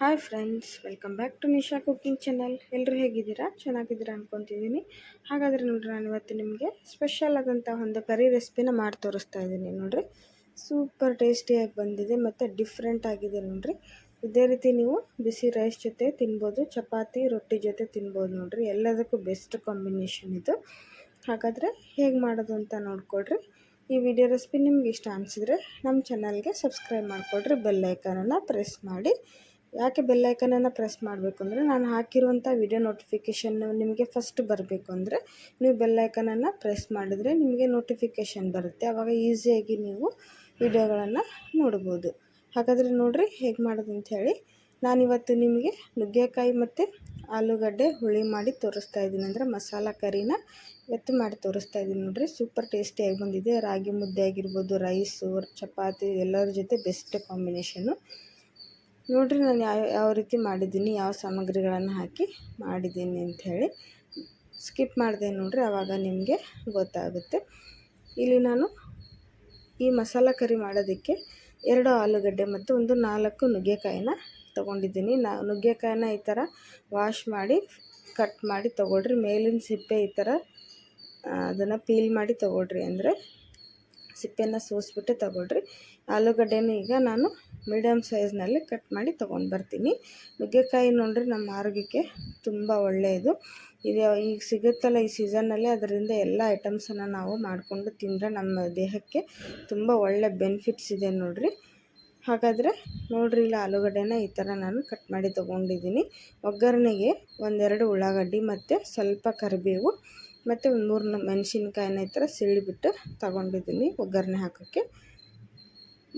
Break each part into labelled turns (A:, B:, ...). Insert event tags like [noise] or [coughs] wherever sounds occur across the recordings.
A: Hi friends welcome back to Nisha cooking channel ಎಲ್ಲರೂ ಹೇಗಿದ್ದೀರಾ? ಚೆನ್ನಾಗಿದ್ದೀರಾ ಅಂದ್ಕೊತಿದ್ದೀನಿ ಹಾಗಾದರೆ ನೋಡ್ರಿ, ನಾನು ಇವತ್ತು ನಿಮಗೆ ಸ್ಪೆಷಲ್ ಆದಂಥ ಒಂದು ಕರಿ ರೆಸಿಪಿನ ಮಾಡಿ ತೋರಿಸ್ತಾ ಇದ್ದೀನಿ ನೋಡಿರಿ. ಸೂಪರ್ ಟೇಸ್ಟಿಯಾಗಿ ಬಂದಿದೆ ಮತ್ತು ಡಿಫ್ರೆಂಟ್ ಆಗಿದೆ ನೋಡಿರಿ. ಇದೇ ರೀತಿ ನೀವು ಬಿಸಿ ರೈಸ್ ಜೊತೆ ತಿನ್ಬೋದು, ಚಪಾತಿ, ರೊಟ್ಟಿ ಜೊತೆ ತಿನ್ಬೋದು ನೋಡಿರಿ. ಎಲ್ಲದಕ್ಕೂ ಬೆಸ್ಟ್ ಕಾಂಬಿನೇಷನ್ ಇದು. ಹಾಗಾದರೆ ಹೇಗೆ ಮಾಡೋದು ಅಂತ ನೋಡ್ಕೊಳ್ರಿ. ಈ ವಿಡಿಯೋ ರೆಸಿಪಿ ನಿಮ್ಗೆ ಇಷ್ಟ ಅನಿಸಿದ್ರೆ ನಮ್ಮ ಚಾನಲ್ಗೆ ಸಬ್ಸ್ಕ್ರೈಬ್ ಮಾಡಿಕೊಡ್ರಿ ಬೆಲ್ಲೈಕನನ್ನು ಪ್ರೆಸ್ ಮಾಡಿ. ಯಾಕೆ ಬೆಲ್ಲೈಕನನ್ನು ಪ್ರೆಸ್ ಮಾಡಬೇಕು ಅಂದರೆ ನಾನು ಹಾಕಿರುವಂಥ ವಿಡಿಯೋ ನೋಟಿಫಿಕೇಷನ್ ನಿಮಗೆ ಫಸ್ಟ್ ಬರಬೇಕು ಅಂದರೆ ನೀವು ಬೆಲ್ಲೈಕನನ್ನು ಪ್ರೆಸ್ ಮಾಡಿದರೆ ನಿಮಗೆ ನೋಟಿಫಿಕೇಷನ್ ಬರುತ್ತೆ. ಆವಾಗ ಈಸಿಯಾಗಿ ನೀವು ವಿಡಿಯೋಗಳನ್ನು ನೋಡ್ಬೋದು. ಹಾಗಾದರೆ ನೋಡಿರಿ ಹೇಗೆ ಮಾಡೋದು ಅಂಥೇಳಿ ನಾನಿವತ್ತು ನಿಮಗೆ ನುಗ್ಗೆಕಾಯಿ ಮತ್ತು ಆಲೂಗಡ್ಡೆ ಹುಳಿ ಮಾಡಿ ತೋರಿಸ್ತಾ ಇದ್ದೀನಿ. ಅಂದರೆ ಮಸಾಲ ಕರಿನ ಇವತ್ತು ಮಾಡಿ ತೋರಿಸ್ತಾ ಇದ್ದೀನಿ ನೋಡಿರಿ. ಸೂಪರ್ ಟೇಸ್ಟಿಯಾಗಿ ಬಂದಿದೆ. ರಾಗಿ ಮುದ್ದೆ ಆಗಿರ್ಬೋದು ರೈಸು ಚಪಾತಿ ಎಲ್ಲರ ಜೊತೆ ಬೆಸ್ಟ್ ಕಾಂಬಿನೇಷನ್ನು ನೋಡಿರಿ ನಾನು ಯಾವ ಯಾವ ರೀತಿ ಮಾಡಿದ್ದೀನಿ, ಯಾವ ಸಾಮಗ್ರಿಗಳನ್ನು ಹಾಕಿ ಮಾಡಿದ್ದೀನಿ ಅಂಥೇಳಿ ಸ್ಕಿಪ್ ಮಾಡಿದೆ ನೋಡಿರಿ ಆವಾಗ ನಿಮಗೆ ಗೊತ್ತಾಗುತ್ತೆ. ಇಲ್ಲಿ ನಾನು ಈ ಮಸಾಲ ಕರಿ ಮಾಡೋದಕ್ಕೆ ಎರಡು ಆಲೂಗಡ್ಡೆ ಮತ್ತು ಒಂದು ನಾಲ್ಕು ನುಗ್ಗೆಕಾಯಿನ ತೊಗೊಂಡಿದ್ದೀನಿ. ನಾ, ನುಗ್ಗೆಕಾಯಿನ ಈ ಥರ ವಾಶ್ ಮಾಡಿ, ಕಟ್ ಮಾಡಿ ತೊಗೊಳ್ರಿ. ಮೇಲಿನ ಸಿಪ್ಪೆ ಈ ಥರ ಅದನ್ನು ಪೀಲ್ ಮಾಡಿ ತೊಗೊಳ್ರಿ. ಅಂದರೆ ಸಿಪ್ಪೆನ ಸೋಸಿಬಿಟ್ಟು ತೊಗೊಳ್ರಿ. ಆಲೂಗಡ್ಡೆನ ಈಗ ನಾನು ಮೀಡಿಯಮ್ ಸೈಜ್ನಲ್ಲಿ ಕಟ್ ಮಾಡಿ ತೊಗೊಂಡು ಬರ್ತೀನಿ. ನುಗ್ಗೆಕಾಯಿ ನೋಡ್ರಿ ನಮ್ಮ ಆರೋಗ್ಯಕ್ಕೆ ತುಂಬ ಒಳ್ಳೆಯದು. ಇದು ಈಗ ಸಿಗುತ್ತಲ್ಲ ಈ ಸೀಸನ್ನಲ್ಲಿ, ಅದರಿಂದ ಎಲ್ಲ ಐಟಮ್ಸನ್ನು ನಾವು ಮಾಡಿಕೊಂಡು ತಿಂದರೆ ನಮ್ಮ ದೇಹಕ್ಕೆ ತುಂಬ ಒಳ್ಳೆ ಬೆನಿಫಿಟ್ಸ್ ಇದೆ ನೋಡಿರಿ. ಹಾಗಾದರೆ ನೋಡಿರಿ ಇಲ್ಲ ಆಲೂಗಡ್ಡೆನ ಈ ಥರ ನಾನು ಕಟ್ ಮಾಡಿ ತೊಗೊಂಡಿದ್ದೀನಿ. ಒಗ್ಗರಣೆಗೆ ಒಂದೆರಡು ಉಳ್ಳಾಗಡ್ಡಿ ಮತ್ತು ಸ್ವಲ್ಪ ಕರಿಬೇವು ಮತ್ತು ಒಂದು ಮೂರು ಮೆಣಸಿನ್ಕಾಯಿನ ಈ ಥರ ಸಿಳಿಬಿಟ್ಟು ತಗೊಂಡಿದ್ದೀನಿ ಒಗ್ಗರಣೆ ಹಾಕೋಕ್ಕೆ.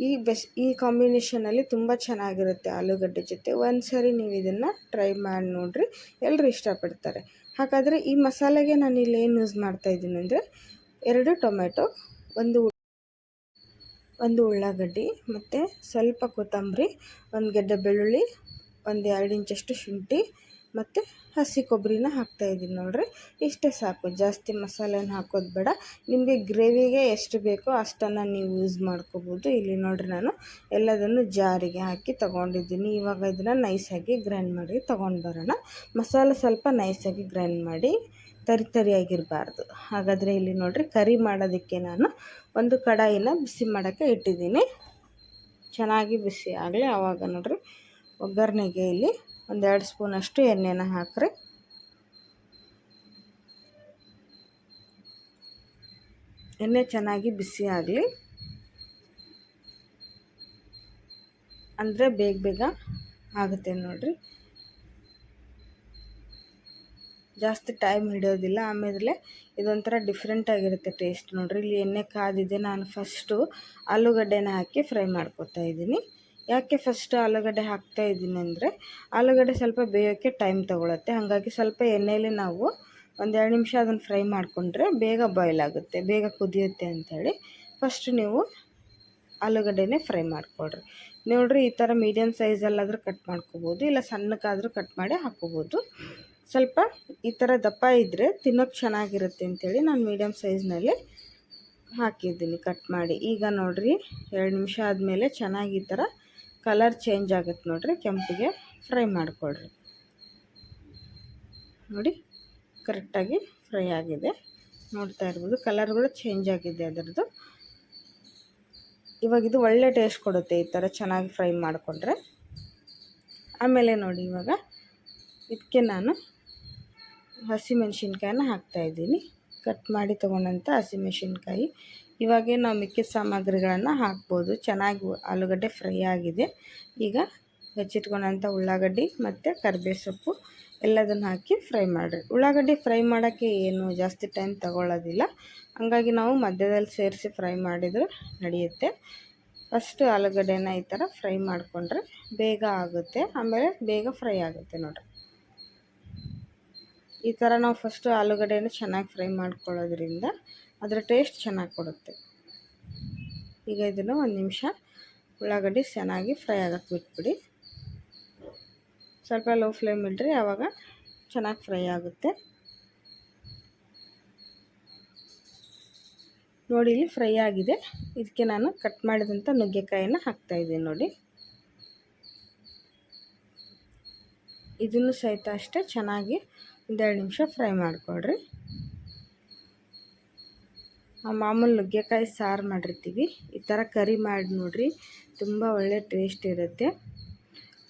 A: ಈ ಬೆಸ್, ಈ ಕಾಂಬಿನೇಷನಲ್ಲಿ ತುಂಬ ಚೆನ್ನಾಗಿರುತ್ತೆ ಆಲೂಗಡ್ಡೆ ಜೊತೆ. ಒಂದು ಸರಿ ನೀವು ಇದನ್ನು ಟ್ರೈ ಮಾಡಿ ನೋಡಿರಿ ಎಲ್ಲರೂ ಇಷ್ಟಪಡ್ತಾರೆ. ಹಾಗಾದರೆ ಈ ಮಸಾಲೆಗೆ ನಾನು ಇಲ್ಲಿ ಏನು ಯೂಸ್ ಮಾಡ್ತಾಯಿದ್ದೀನಿ ಅಂದರೆ, ಎರಡು ಟೊಮೆಟೊ, ಒಂದು ಒಂದು ಉಳ್ಳಾಗಡ್ಡಿ ಮತ್ತು ಸ್ವಲ್ಪ ಕೊತ್ತಂಬರಿ, ಒಂದು ಗೆಡ್ಡೆ ಬೆಳ್ಳುಳ್ಳಿ, ಒಂದು ಎರಡು ಇಂಚಷ್ಟು ಶುಂಠಿ ಮತ್ತು ಹಸಿ ಕೊಬ್ಬರಿನ ಹಾಕ್ತಾಯಿದ್ದೀನಿ ನೋಡಿರಿ. ಇಷ್ಟೇ ಸಾಕು. ಜಾಸ್ತಿ ಮಸಾಲೆನ ಹಾಕೋದು ಬೇಡ. ನಿಮಗೆ ಗ್ರೇವಿಗೆ ಎಷ್ಟು ಬೇಕೋ ಅಷ್ಟನ್ನು ನೀವು ಯೂಸ್ ಮಾಡ್ಕೋಬೋದು. ಇಲ್ಲಿ ನೋಡಿರಿ ನಾನು ಎಲ್ಲದನ್ನು ಜಾರಿಗೆ ಹಾಕಿ ತೊಗೊಂಡಿದ್ದೀನಿ. ಇವಾಗ ಇದನ್ನು ನೈಸಾಗಿ ಗ್ರೈಂಡ್ ಮಾಡಿ ತೊಗೊಂಡು ಬರೋಣ. ಮಸಾಲೆ ಸ್ವಲ್ಪ ನೈಸಾಗಿ ಗ್ರೈಂಡ್ ಮಾಡಿ ತರಿ ತರಿಯಾಗಿರಬಾರ್ದು. ಹಾಗಾದರೆ ಇಲ್ಲಿ ನೋಡಿರಿ ಕರಿ ಮಾಡೋದಕ್ಕೆ ನಾನು ಒಂದು ಕಡಾಯಿನ ಬಿಸಿ ಮಾಡೋಕ್ಕೆ ಇಟ್ಟಿದ್ದೀನಿ. ಚೆನ್ನಾಗಿ ಬಿಸಿ ಆಗಲಿ. ಆವಾಗ ನೋಡಿರಿ ಒಗ್ಗರಣೆಗೆ ಇಲ್ಲಿ ಒಂದೆರಡು ಸ್ಪೂನಷ್ಟು ಎಣ್ಣೆನ ಹಾಕ್ರಿ. ಎಣ್ಣೆ ಚೆನ್ನಾಗಿ ಬಿಸಿ ಆಗಲಿ. ಅಂದರೆ ಬೇಗ ಬೇಗ ಆಗುತ್ತೆ ನೋಡಿರಿ. ಜಾಸ್ತಿ ಟೈಮ್ ಹಿಡಿಯೋದಿಲ್ಲ, ಆಮೇಲೆ ಇದೊಂಥರ ಡಿಫ್ರೆಂಟಾಗಿರುತ್ತೆ ಟೇಸ್ಟ್ ನೋಡಿರಿ. ಇಲ್ಲಿ ಎಣ್ಣೆ ಕಾದಿದೆ, ನಾನು ಫಸ್ಟು ಆಲೂಗಡ್ಡೆನ ಹಾಕಿ ಫ್ರೈ ಮಾಡ್ಕೊತಾ ಇದ್ದೀನಿ. ಯಾಕೆ ಫಸ್ಟ್ ಆಲೂಗಡ್ಡೆ ಹಾಕ್ತಾ ಇದ್ದೀನಿ ಅಂದರೆ, ಆಲೂಗಡ್ಡೆ ಸ್ವಲ್ಪ ಬೇಯೋಕ್ಕೆ ಟೈಮ್ ತೊಗೊಳತ್ತೆ. ಹಾಗಾಗಿ ಸ್ವಲ್ಪ ಎಣ್ಣೆಯಲ್ಲಿ ನಾವು ಒಂದೆರಡು ನಿಮಿಷ ಅದನ್ನು ಫ್ರೈ ಮಾಡಿಕೊಂಡ್ರೆ ಬೇಗ ಬಾಯ್ಲ್ ಆಗುತ್ತೆ, ಬೇಗ ಕುದಿಯುತ್ತೆ ಅಂಥೇಳಿ ಫಸ್ಟ್ ನೀವು ಆಲೂಗಡ್ಡೆನೇ ಫ್ರೈ ಮಾಡಿಕೊಡ್ರಿ ನೋಡಿರಿ ಈ ಥರ ಮೀಡಿಯಮ್ ಸೈಜಲ್ಲಾದರೂ ಕಟ್ ಮಾಡ್ಕೋಬೋದು, ಇಲ್ಲ ಸಣ್ಣಕ್ಕಾದರೂ ಕಟ್ ಮಾಡಿ ಹಾಕ್ಕೋಬೋದು ಸ್ವಲ್ಪ ಈ ಥರ ದಪ್ಪ ಇದ್ದರೆ ತಿನ್ನೋಕ್ಕೆ ಚೆನ್ನಾಗಿರುತ್ತೆ ಅಂಥೇಳಿ ನಾನು ಮೀಡಿಯಮ್ ಸೈಜ್ನಲ್ಲಿ ಹಾಕಿದ್ದೀನಿ ಕಟ್ ಮಾಡಿ. ಈಗ ನೋಡಿರಿ, ಎರಡು ನಿಮಿಷ ಆದಮೇಲೆ ಚೆನ್ನಾಗಿ ಈ ಥರ ಕಲರ್ ಚೇಂಜ್ ಆಗುತ್ತೆ ನೋಡಿರಿ, ಕೆಂಪಿಗೆ ಫ್ರೈ ಮಾಡಿಕೊಳ್ರಿ. ನೋಡಿ ಕರೆಕ್ಟಾಗಿ ಫ್ರೈ ಆಗಿದೆ. ನೋಡ್ತಾ ಇರ್ಬೋದು, ಕಲರ್ಗಳು ಚೇಂಜ್ ಆಗಿದೆ ಅದರದ್ದು. ಇವಾಗ ಇದು ಒಳ್ಳೆ ಟೇಸ್ಟ್ ಕೊಡುತ್ತೆ ಈ ಥರ ಚೆನ್ನಾಗಿ ಫ್ರೈ ಮಾಡಿಕೊಂಡ್ರೆ. ಆಮೇಲೆ ನೋಡಿ ಇವಾಗ, ಇದಕ್ಕೆ ನಾನು ಹಸಿಮೆಣ್ಸಿನ್ಕಾಯನ್ನ ಹಾಕ್ತಾಯಿದ್ದೀನಿ ಕಟ್ ಮಾಡಿ ತೊಗೊಂಡಂಥ ಹಸಿಮೆಣ್ಸಿನ್ಕಾಯಿ ಇವಾಗೇ ನಾವು ಮಿಕ್ಕಿದ ಸಾಮಗ್ರಿಗಳನ್ನು ಹಾಕ್ಬೋದು. ಚೆನ್ನಾಗಿ ಆಲೂಗಡ್ಡೆ ಫ್ರೈ ಆಗಿದೆ. ಈಗ ಹೆಚ್ಚಿಟ್ಕೊಂಡಂಥ ಉಳ್ಳಾಗಡ್ಡಿ ಮತ್ತು ಕರಿಬೇ ಸೊಪ್ಪು ಎಲ್ಲದನ್ನು ಹಾಕಿ ಫ್ರೈ ಮಾಡಿರಿ. ಉಳ್ಳಾಗಡ್ಡಿ ಫ್ರೈ ಮಾಡೋಕ್ಕೆ ಏನು ಜಾಸ್ತಿ ಟೈಮ್ ತಗೊಳ್ಳೋದಿಲ್ಲ ಹಂಗಾಗಿ ನಾವು ಮಧ್ಯದಲ್ಲಿ ಸೇರಿಸಿ ಫ್ರೈ ಮಾಡಿದರೆ ನಡೆಯುತ್ತೆ. ಫಸ್ಟು ಆಲೂಗಡ್ಡೆನ ಈ ಥರ ಫ್ರೈ ಮಾಡಿಕೊಂಡ್ರೆ ಬೇಗ ಆಗುತ್ತೆ. ಆಮೇಲೆ ಬೇಗ ಫ್ರೈ ಆಗುತ್ತೆ ನೋಡಿರಿ. ಈ ಥರ ನಾವು ಫಸ್ಟು ಆಲೂಗಡ್ಡೆನ ಚೆನ್ನಾಗಿ ಫ್ರೈ ಮಾಡ್ಕೊಳ್ಳೋದ್ರಿಂದ ಅದರ ಟೇಸ್ಟ್ ಚೆನ್ನಾಗಿ ಕೊಡುತ್ತೆ. ಈಗ ಇದನ್ನು ಒಂದು ನಿಮಿಷ ಉಳ್ಳಾಗಡ್ಡೆ ಚೆನ್ನಾಗಿ ಫ್ರೈ ಆಗಕ್ಕೆ ಬಿಟ್ಬಿಡಿ. ಸ್ವಲ್ಪ ಲೋ ಫ್ಲೇಮ್ ಇಡ್ರಿ ಆವಾಗ ಚೆನ್ನಾಗಿ ಫ್ರೈ ಆಗುತ್ತೆ. ನೋಡಿ, ಇಲ್ಲಿ ಫ್ರೈ ಆಗಿದೆ. ಇದಕ್ಕೆ ನಾನು ಕಟ್ ಮಾಡಿದಂಥ ನುಗ್ಗೆಕಾಯಿನ ಹಾಕ್ತಾಯಿದ್ದೀನಿ ನೋಡಿ. ಇದನ್ನು ಸಹಿತ ಅಷ್ಟೇ ಚೆನ್ನಾಗಿ ಒಂದೆರಡು ನಿಮಿಷ ಫ್ರೈ ಮಾಡಿಕೊಡ್ರಿ ಮಾಮೂಲಿ ನುಗ್ಗೆಕಾಯಿ ಸಾರು ಮಾಡಿರ್ತೀವಿ. ಈ ಥರ ಕರಿ ಮಾಡಿ ನೋಡಿರಿ, ತುಂಬ ಒಳ್ಳೆ ಟೇಸ್ಟ್ ಇರುತ್ತೆ.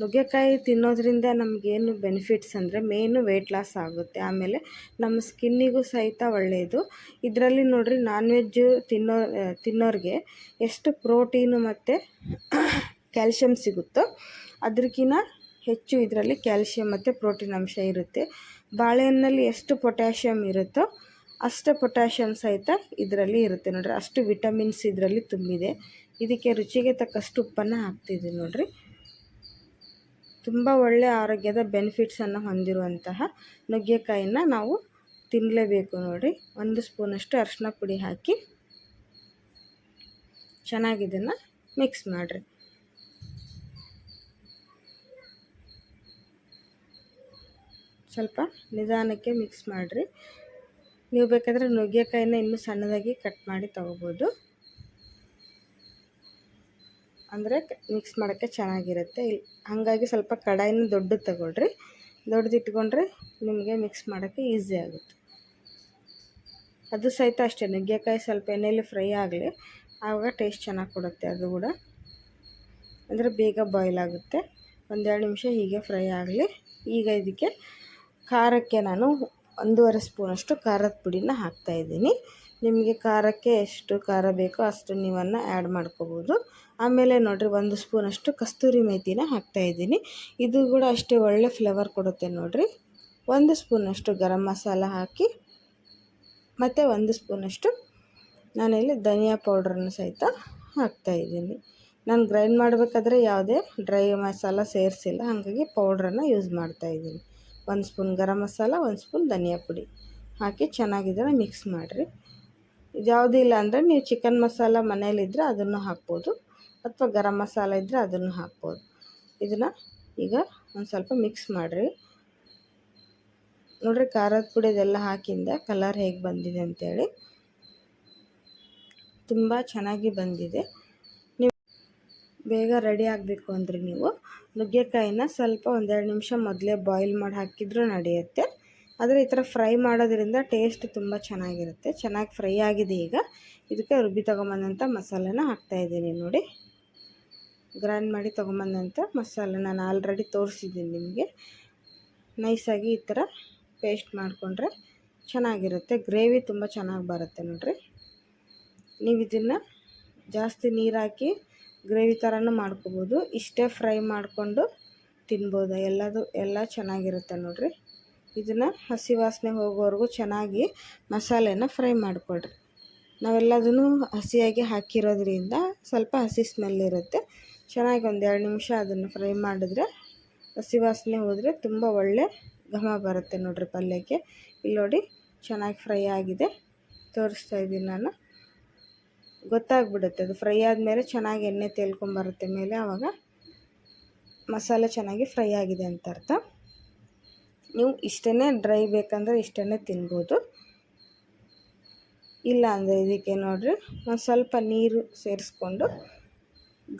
A: ನುಗ್ಗೆಕಾಯಿ ತಿನ್ನೋದ್ರಿಂದ ನಮಗೇನು ಬೆನಿಫಿಟ್ಸ್ ಅಂದರೆ ಮೇಯ್ನು ವೆಯ್ಟ್ ಲಾಸ್ ಆಗುತ್ತೆ. ಆಮೇಲೆ ನಮ್ಮ ಸ್ಕಿನ್ನಿಗೂ ಸಹಿತ ಒಳ್ಳೆಯದು. ಇದರಲ್ಲಿ ನೋಡಿರಿ ನಾನ್ ವೆಜ್ಜು ತಿನ್ನೋ, ತಿನ್ನೋರಿಗೆ ಎಷ್ಟು ಪ್ರೋಟೀನು ಮತ್ತು [coughs] ಕ್ಯಾಲ್ಶಿಯಮ್ ಸಿಗುತ್ತೋ ಅದಕ್ಕಿಂತ ಹೆಚ್ಚು ಇದರಲ್ಲಿ ಕ್ಯಾಲ್ಸಿಯಂ ಮತ್ತು ಪ್ರೋಟೀನ್ ಅಂಶ ಇರುತ್ತೆ. ಬಾಳೆಹಣ್ಣಲ್ಲಿ ಎಷ್ಟು ಪೊಟ್ಯಾಷಿಯಮ್ ಇರುತ್ತೋ ಅಷ್ಟು ಪೊಟ್ಯಾಷಿಯಮ್ ಸಹಿತ ಇದರಲ್ಲಿ ಇರುತ್ತೆ ನೋಡ್ರಿ. ಅಷ್ಟು ವಿಟಮಿನ್ಸ್ ಇದರಲ್ಲಿ ತುಂಬಿದೆ. ಇದಕ್ಕೆ ರುಚಿಗೆ ತಕ್ಕಷ್ಟು ಉಪ್ಪನ್ನು ಹಾಕ್ತಿದ್ದೀನಿ ನೋಡಿರಿ. ತುಂಬ ಒಳ್ಳೆಯ ಆರೋಗ್ಯದ ಬೆನಿಫಿಟ್ಸನ್ನು ಹೊಂದಿರುವಂತಹ ನುಗ್ಗೆಕಾಯಿನ ನಾವು ತಿನ್ನಲೇಬೇಕು ನೋಡಿ ಒಂದು ಸ್ಪೂನಷ್ಟು ಅರಿಶಿನ ಪುಡಿ ಹಾಕಿ ಚೆನ್ನಾಗಿದನ್ನು ಮಿಕ್ಸ್ ಮಾಡಿರಿ. ಸ್ವಲ್ಪ ನಿಧಾನಕ್ಕೆ ಮಿಕ್ಸ್ ಮಾಡಿರಿ. ನೀವು ಬೇಕಾದರೆ ನುಗ್ಗೆಕಾಯಿನ ಇನ್ನೂ ಸಣ್ಣದಾಗಿ ಕಟ್ ಮಾಡಿ ತೊಗೋಬೋದು. ಅಂದರೆ ಮಿಕ್ಸ್ ಮಾಡೋಕ್ಕೆ ಚೆನ್ನಾಗಿರುತ್ತೆ. ಹಾಗಾಗಿ ಸ್ವಲ್ಪ ಕಡಾಯಿನ ದೊಡ್ಡದು ತಗೊಳ್ರಿ. ದೊಡ್ಡದು ಇಟ್ಕೊಂಡ್ರೆ ನಿಮಗೆ ಮಿಕ್ಸ್ ಮಾಡೋಕ್ಕೆ ಈಸಿ ಆಗುತ್ತೆ. ಅದು ಸಹಿತ ಅಷ್ಟೇ, ನುಗ್ಗೆಕಾಯಿ ಸ್ವಲ್ಪ ಎಣ್ಣೆಯಲ್ಲಿ ಫ್ರೈ ಆಗಲಿ, ಆವಾಗ ಟೇಸ್ಟ್ ಚೆನ್ನಾಗಿ ಕೊಡುತ್ತೆ ಅದು ಕೂಡ. ಅಂದರೆ ಬೇಗ ಬಾಯ್ಲ್ ಆಗುತ್ತೆ. ಒಂದೆರಡು ನಿಮಿಷ ಹೀಗೆ ಫ್ರೈ ಆಗಲಿ. ಈಗ ಇದಕ್ಕೆ ಖಾರಕ್ಕೆ ನಾನು ಒಂದೂವರೆ ಸ್ಪೂನಷ್ಟು ಖಾರದ ಪುಡಿನ ಹಾಕ್ತಾಯಿದ್ದೀನಿ ನಿಮಗೆ ಖಾರಕ್ಕೆ ಎಷ್ಟು ಖಾರ ಬೇಕೋ ಅಷ್ಟು ನೀವನ್ನು ಆ್ಯಡ್ ಮಾಡ್ಕೋಬೋದು. ಆಮೇಲೆ ನೋಡಿರಿ, ಒಂದು ಸ್ಪೂನಷ್ಟು ಕಸ್ತೂರಿ ಮೇಥಿನ ಹಾಕ್ತಾಯಿದ್ದೀನಿ ಇದು ಕೂಡ ಅಷ್ಟೇ ಒಳ್ಳೆ ಫ್ಲೇವರ್ ಕೊಡುತ್ತೆ ನೋಡಿರಿ. ಒಂದು ಸ್ಪೂನಷ್ಟು ಗರಂ ಮಸಾಲ ಹಾಕಿ, ಮತ್ತು ಒಂದು ಸ್ಪೂನಷ್ಟು ನಾನಿಲ್ಲಿ ಧನಿಯಾ ಪೌಡ್ರನ್ನು ಸಹಿತ ಹಾಕ್ತಾಯಿದ್ದೀನಿ ನಾನು ಗ್ರೈಂಡ್ ಮಾಡಬೇಕಾದ್ರೆ ಯಾವುದೇ ಡ್ರೈ ಮಸಾಲ ಸೇರಿಸಿಲ್ಲ, ಹಾಗಾಗಿ ಪೌಡ್ರನ್ನು ಯೂಸ್ ಮಾಡ್ತಾಯಿದ್ದೀನಿ ಒಂದು ಸ್ಪೂನ್ ಗರಂ ಮಸಾಲ, ಒಂದು ಸ್ಪೂನ್ ಧನಿಯಾ ಪುಡಿ ಹಾಕಿ ಚೆನ್ನಾಗಿದ್ರೆ ಮಿಕ್ಸ್ ಮಾಡಿರಿ. ಇದು ಇಲ್ಲ ಅಂದರೆ ನೀವು ಚಿಕನ್ ಮಸಾಲ ಮನೆಯಲ್ಲಿದ್ದರೆ ಅದನ್ನು ಹಾಕ್ಬೋದು, ಅಥವಾ ಗರಂ ಮಸಾಲ ಇದ್ದರೆ ಅದನ್ನು ಹಾಕ್ಬೋದು. ಇದನ್ನು ಈಗ ಒಂದು ಸ್ವಲ್ಪ ಮಿಕ್ಸ್ ಮಾಡಿರಿ. ನೋಡಿರಿ ಖಾರದ ಪುಡಿ ಇದೆಲ್ಲ ಹಾಕಿಂದ ಕಲರ್ ಹೇಗೆ ಬಂದಿದೆ ಅಂತೇಳಿ. ತುಂಬ ಚೆನ್ನಾಗಿ ಬಂದಿದೆ. ನೀವು ಬೇಗ ರೆಡಿ ಆಗಬೇಕು ಅಂದರೆ ನೀವು. ನುಗ್ಗೆಕಾಯಿನ ಸ್ವಲ್ಪ ಒಂದೆರಡು ನಿಮಿಷ ಮೊದಲೇ ಬಾಯ್ಲ್ ಮಾಡಿ ಹಾಕಿದ್ರೂ ನಡೆಯುತ್ತೆ. ಆದರೆ ಈ ಥರ ಫ್ರೈ ಮಾಡೋದ್ರಿಂದ ಟೇಸ್ಟ್ ತುಂಬ ಚೆನ್ನಾಗಿರುತ್ತೆ. ಚೆನ್ನಾಗಿ ಫ್ರೈ ಆಗಿದೆ ಈಗ. ಇದಕ್ಕೆ ರುಬ್ಬಿ ತೊಗೊಂಬಂದಂಥ ಮಸಾಲೆನ ಹಾಕ್ತಾಯಿದ್ದೀನಿ ನೋಡಿ. ಗ್ರೈಂಡ್ ಮಾಡಿ ತೊಗೊಂಬಂದಂಥ ಮಸಾಲೆ ನಾನು ಆಲ್ರೆಡಿ ತೋರಿಸಿದ್ದೀನಿ ನಿಮಗೆ. ನೈಸಾಗಿ ಈ ಥರ ಪೇಸ್ಟ್ ಮಾಡಿಕೊಂಡ್ರೆ ಚೆನ್ನಾಗಿರುತ್ತೆ. ಗ್ರೇವಿ ತುಂಬ ಚೆನ್ನಾಗಿ ಬರುತ್ತೆ ನೋಡಿರಿ. ನೀವು ಇದನ್ನು ಜಾಸ್ತಿ ನೀರು ಹಾಕಿ ಗ್ರೇವಿ ಥರನೂ ಮಾಡ್ಕೊಬೋದು. ಇಷ್ಟೇ ಫ್ರೈ ಮಾಡಿಕೊಂಡು ತಿನ್ಬೋದು. ಎಲ್ಲದು, ಎಲ್ಲ ಚೆನ್ನಾಗಿರುತ್ತೆ ನೋಡಿರಿ. ಇದನ್ನು ಹಸಿ ವಾಸನೆ ಹೋಗೋವರೆಗೂ ಚೆನ್ನಾಗಿ ಮಸಾಲೆನ ಫ್ರೈ ಮಾಡಿಕೊಡ್ರಿ ನಾವೆಲ್ಲದನ್ನು ಹಸಿಯಾಗಿ ಹಾಕಿರೋದ್ರಿಂದ ಸ್ವಲ್ಪ ಹಸಿ ಸ್ಮೆಲ್ ಇರುತ್ತೆ. ಚೆನ್ನಾಗಿ ಒಂದು ಎರಡು ನಿಮಿಷ ಅದನ್ನು ಫ್ರೈ ಮಾಡಿದ್ರೆ ಹಸಿ ವಾಸನೆ ಹೋದರೆ ತುಂಬ ಒಳ್ಳೆ ಘಮ ಬರುತ್ತೆ ನೋಡಿರಿ ಪಲ್ಯಕ್ಕೆ. ಇಲ್ಲಿ ನೋಡಿ ಚೆನ್ನಾಗಿ ಫ್ರೈ ಆಗಿದೆ. ತೋರಿಸ್ತಾ ಇದ್ದೀನಿ ನಾನು. ಗೊತ್ತಾಗ್ಬಿಡುತ್ತೆ. ಅದು ಫ್ರೈ ಆದಮೇಲೆ ಚೆನ್ನಾಗಿ ಎಣ್ಣೆ ತೇಲ್ಕೊಂಬರುತ್ತೆ ಮೇಲೆ ಆವಾಗ ಮಸಾಲೆ ಚೆನ್ನಾಗಿ ಫ್ರೈ ಆಗಿದೆ ಅಂತ ಅರ್ಥ. ನೀವು ಇಷ್ಟೇ ಡ್ರೈ ಬೇಕಂದ್ರೆ ಇಷ್ಟೇ ತಿನ್ಬೋದು. ಇಲ್ಲ ಅಂದರೆ ಇದಕ್ಕೆ ನೋಡಿರಿ, ಒಂದು ಸ್ವಲ್ಪ ನೀರು ಸೇರಿಸ್ಕೊಂಡು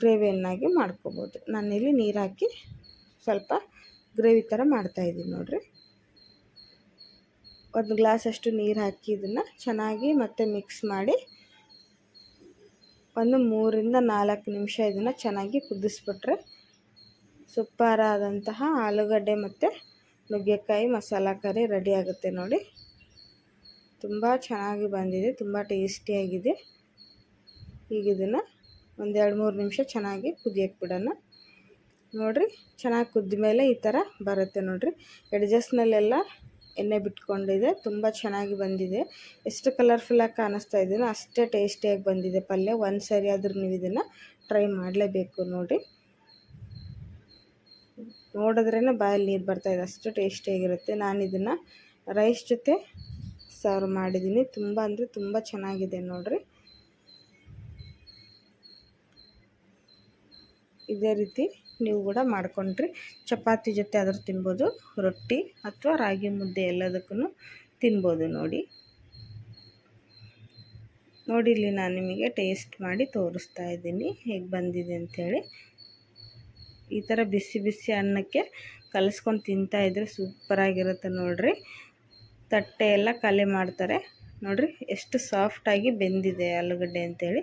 A: ಗ್ರೇವಿಯನ್ನಾಗಿ ಮಾಡ್ಕೋಬೋದು. ನಾನಿಲ್ಲಿ ನೀರು ಹಾಕಿ ಸ್ವಲ್ಪ ಗ್ರೇವಿ ಥರ ಮಾಡ್ತಾಯಿದ್ದೀನಿ ನೋಡಿರಿ. ಒಂದು ಗ್ಲಾಸಷ್ಟು ನೀರು ಹಾಕಿ ಇದನ್ನು ಚೆನ್ನಾಗಿ ಮತ್ತೆ ಮಿಕ್ಸ್ ಮಾಡಿ ಒಂದು ಮೂರಿಂದ ನಾಲ್ಕು ನಿಮಿಷ ಇದನ್ನು ಚೆನ್ನಾಗಿ ಕುದಿಸ್ಬಿಟ್ರೆ ಸೂಪರಾದಂತಹ ಆಲೂಗಡ್ಡೆ ಮತ್ತು ನುಗ್ಗೆಕಾಯಿ ಮಸಾಲ ಕರಿ ರೆಡಿ ಆಗುತ್ತೆ ನೋಡಿ. ತುಂಬ ಚೆನ್ನಾಗಿ ಬಂದಿದೆ, ತುಂಬ ಟೇಸ್ಟಿಯಾಗಿದೆ ಈಗ ಇದನ್ನು ಒಂದೆರಡು ಮೂರು ನಿಮಿಷ ಚೆನ್ನಾಗಿ ಕುದಿಯಕ್ಕೆ ಬಿಡೋಣ. ನೋಡಿರಿ, ಚೆನ್ನಾಗಿ ಕುದ್ದ ಮೇಲೆ ಈ ಥರ ಬರುತ್ತೆ ನೋಡಿರಿ. ಎಡ್ಜಸ್ಟ್ನಲ್ಲೆಲ್ಲ ಎಣ್ಣೆ ಬಿಟ್ಕೊಂಡಿದೆ, ತುಂಬ ಚೆನ್ನಾಗಿ ಬಂದಿದೆ. ಎಷ್ಟು ಕಲರ್ಫುಲ್ಲಾಗಿ ಕಾಣಿಸ್ತಾ ಇದೆಯೋ ಅಷ್ಟೇ ಟೇಸ್ಟಿಯಾಗಿ ಬಂದಿದೆ. ಪಲ್ಯ ಒಂದು ಸರಿ ಆದರೂ ನೀವು ಇದನ್ನು ಟ್ರೈ ಮಾಡಲೇಬೇಕು ನೋಡಿ. ನೋಡಿದ್ರೇ ಬಾಯಲ್ಲಿ ನೀರು ಬರ್ತಾಯಿದೆ ಅಷ್ಟು ಟೇಸ್ಟಿಯಾಗಿರುತ್ತೆ ನಾನು ಇದನ್ನು ರೈಸ್ ಜೊತೆ ಸರ್ವ್ ಮಾಡಿದ್ದೀನಿ. ತುಂಬ ಅಂದರೆ ತುಂಬ ಚೆನ್ನಾಗಿದೆ ನೋಡಿರಿ. ಇದೇ ರೀತಿ ನೀವು ಕೂಡ ಮಾಡ್ಕೊಂಡ್ರಿ. ಚಪಾತಿ ಜೊತೆ ಆದರೂ ತಿನ್ಬೋದು, ರೊಟ್ಟಿ ಅಥವಾ ರಾಗಿ ಮುದ್ದೆ ಎಲ್ಲದಕ್ಕೂ ತಿನ್ಬೋದು ನೋಡಿ. ನೋಡಿ ಇಲ್ಲಿ ನಾನು ನಿಮಗೆ ಟೇಸ್ಟ್ ಮಾಡಿ ತೋರಿಸ್ತಾ ಇದ್ದೀನಿ, ಹೇಗೆ ಬಂದಿದೆ ಅಂಥೇಳಿ ಈ ಥರ ಬಿಸಿ ಬಿಸಿ ಅನ್ನಕ್ಕೆ ಕಲಿಸ್ಕೊಂಡು ತಿಂತಾಯಿದ್ರೆ ಸೂಪರಾಗಿರುತ್ತೆ ನೋಡಿರಿ. ತಟ್ಟೆ ಎಲ್ಲ ಖಾಲಿ ಮಾಡ್ತಾರೆ. ನೋಡಿರಿ ಎಷ್ಟು ಸಾಫ್ಟಾಗಿ ಬೆಂದಿದೆ ಆಲೂಗಡ್ಡೆ ಅಂಥೇಳಿ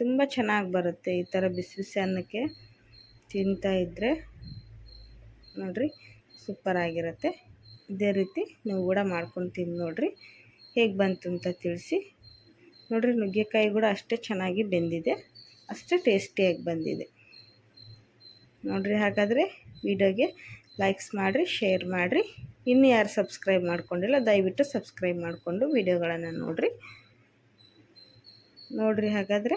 A: ತುಂಬ ಚೆನ್ನಾಗಿ ಬರುತ್ತೆ ಈ ಥರ ಬಿಸಿ ಬಿಸಿ ಅನ್ನಕ್ಕೆ. ತಿಂತಾಯಿದ್ರೆ ನೋಡಿರಿ ಸೂಪರಾಗಿರುತ್ತೆ ಇದೇ ರೀತಿ ನೀವು ಕೂಡ ಮಾಡ್ಕೊಂಡು ತಿಂದು ನೋಡಿರಿ. ಹೇಗೆ ಬಂತು ಅಂತ ತಿಳಿಸಿ. ನೋಡಿರಿ ನುಗ್ಗೆಕಾಯಿ ಕೂಡ ಅಷ್ಟೇ ಚೆನ್ನಾಗಿ ಬೆಂದಿದೆ. ಅಷ್ಟೇ ಟೇಸ್ಟಿಯಾಗಿ ಬಂದಿದೆ. ನೋಡಿರಿ ಹಾಗಾದರೆ ವಿಡಿಯೋಗೆ ಲೈಕ್ಸ್ ಮಾಡಿರಿ ಶೇರ್ ಮಾಡಿರಿ. ಇನ್ನು ಯಾರು ಸಬ್ಸ್ಕ್ರೈಬ್ ಮಾಡ್ಕೊಂಡಿಲ್ಲ, ದಯವಿಟ್ಟು ಸಬ್ಸ್ಕ್ರೈಬ್ ಮಾಡಿಕೊಂಡು ವಿಡಿಯೋಗಳನ್ನು ನೋಡಿರಿ. ನೋಡಿರಿ ಹಾಗಾದರೆ